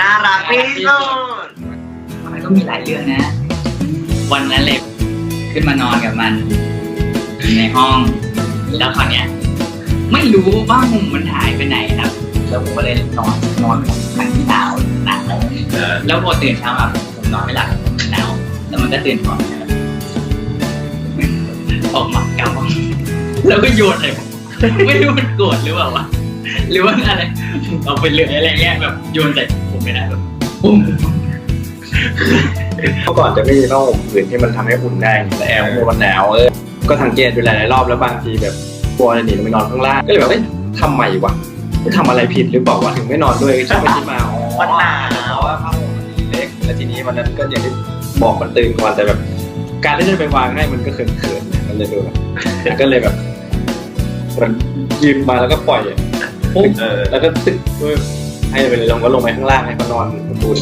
น่ารักที่สุดมันก็มีหลายเรื่องนะ วันนั้นเลยขึ้นมานอนกับมัน ในห้อง แล้วคราวเนี้ย ไม่รู้ว่ามุมมันหายไปไหนครับ แล้วผมก็เลยนอนนอนขันที่หนาวหนาวแล้วพอตื่นเช้ามาผมนอนไม่หลับหนาวแล้วมันก็ตื่นก่อนออกมาเกาแล้วก็โยนเลยไม่รู้มันโกรธหรือเปล่าวะ หรือว่าอะไรเอาไปเลยอะไรเงี้ยแบบโยนใส่ผมไปนะแบบปุ้มเมื่อก่อนจะไม่มีผ้าห่มผืนที่มันทำให้อุ่นได้แต่แอร์เมื่อวันหนาวเออก็สังเกตดูหลายๆรอบแล้วบางทีแบบกลัวจะหนีลงไปนอนข้างล่างก็เลยแบบเอ้ยทำไมวะทำอะไรผิดหรือเปล่าวะถึงไม่นอนด้วยคิดไปคิดมาอ๋อมันหนาวว่าผ้าห่มมันเล็กแล้วทีนี้วันนั้นก็อย่างที่บอกมันตื่นก่อนแต่แบบ การที่จะไปวางให้มันก็เขินๆมันเลยดูแบบก็เลยแบบมันยืนมาแล้วก็ปล่อยอะ ปุ๊บแล้วก็ตึกด้วยให้ไปเลยลงก็ลงไปข้างล่างให้เขานอนบนปูน